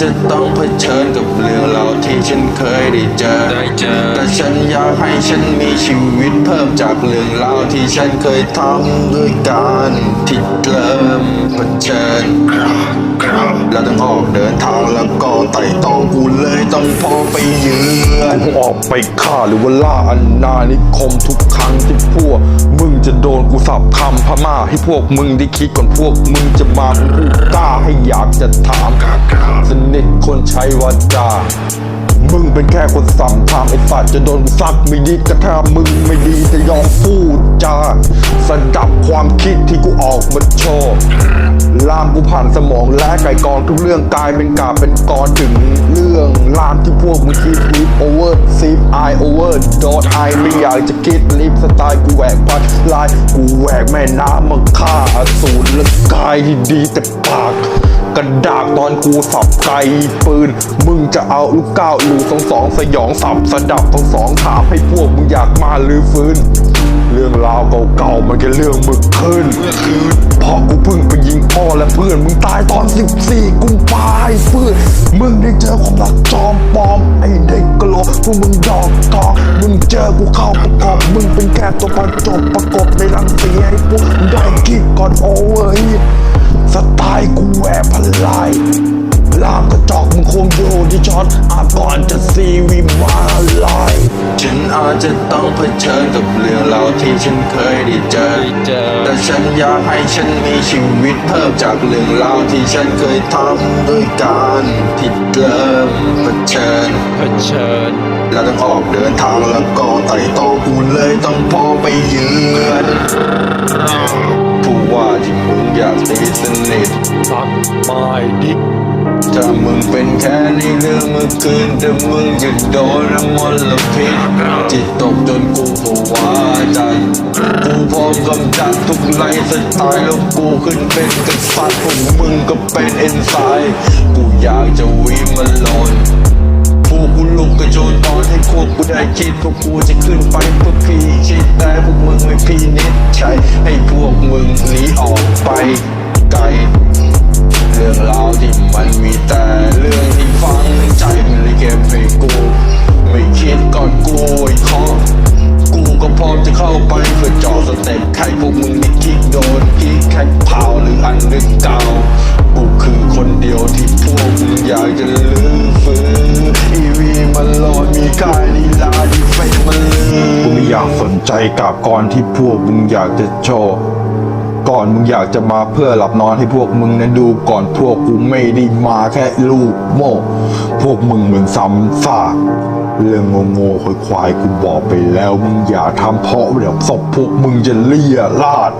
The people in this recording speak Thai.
จะต้องเผชิญกับเรื่องราวที่ฉันเคยได้เจอได้เจอ แต่ฉันอยากให้ฉันมีชีวิตเพิ่มจากเรื่องราวที่ฉันเคยทำด้วยการที่เริ่มเผชิญแล้ว ทางแล้วก็ไต่ตองกูเลยต้องพอไปเยือนกูออกไปฆ่าหรือว่าล่าอาณานิคมทุกครั้งที่พวก มึงจะโดนกูสับคำพม่าให้พวกมึงได้คิดก่อนพวกมึงจะมากูกล้าให้อยากจะถามสนิทคนใช้วาจามึงเป็นแค่คนสั่งทำไอ้สัตว์จะโดนซักไม่ดีก็ถ้ามึงไม่ดีจะยอมพูดจาสดับความคิดที่กูออกมาโชว์ ลามกูผ่านสมองและไก่กองทุกเรื่องกลายเป็นกาเป็นกรถึงเรื่องลามที่พวกมึงคิดลิฟโอเวอร์ซีฟไอโอเวอร์โดดไอไม่อยากจะคิดลิฟสไตล์กูแหวกพัดลายกูแหวกแม่น้ำมาฆ่าอสูรและกายที่ดีแต่ปากกระดากตอนกูสับไกปืน มึงจะเอาลูกก้าวหรือสองสองสยองสับสะดับทั้งสองถามให้พวกมึงอยากมาหรือฟื้น เก่าๆมันแค่เรื่องมึกขึ้นเพราะกูเพิ่งไปยิงพ่อและเพื่อนมึงตายตอน 14 กุมภาพันธ์เพื่อนมึงได้เจอความรักจอมปลอมไอ้เด็กกะโหลกพวกมึงดอกกองมึงเจอกูเข้าประกอบมึงเป็นแค่ตัวประจบประกบในรังสีให้พวกมึงได้คิดก่อนโอเวอร์ฮีทสไตล์กูแหวกพลายลามกระจอกมึงคงอยู่ที่ช็อตอาก่อนจะซีวีมาลา จจะต้องเผชิญกับเรื่องราวที่ฉันเคยได้เจอได้เจอ แต่ฉันอยากให้ฉันมีชีวิตเพิ่มจากเรื่องราวที่ฉันเคยทำด้วยการที่เริ่มเผชิญเผชิญแล้วต้องออกเดินทางแล้วก็ไต่ตองกูเลยต้องพอไปเยือน เป็นแค่ในเรื่องเมื่อคืนแต่มึงจะโดนน้ำมลพิษจิตตกจนกูผวาจันกูพร้อมกำจัดทุกไลฟ์สไตล์แล้วกูขึ้นเป็นกษัตริย์พวกมึงก็เป็นเอนไซม์กูอยากจะวิมาลอนพวกกูลุกกระโจนตอนให้พวกกูได้คิดพวกกูจะขึ้นไปเพื่อพีชิดแต่พวกมึงไม่พีนิดใช้ให้พวกมึงหนีออกไปไกลากสนใจกับก่อนที่พวกมึงอยากจะโชว์ก่อนมึงอยากจะมาเพื่อหลับนอนให้พวกมึงนั้นดูก่อนพวกกูไม่ได้มาแค่ลูกโม่พวกมึงเหมือนซ้ำซากเรื่องโง่ๆควายๆกูบอกไปแล้วมึงอย่าทำเพราะเดี๋ยวศพพวกมึงจะเลี่ยลาด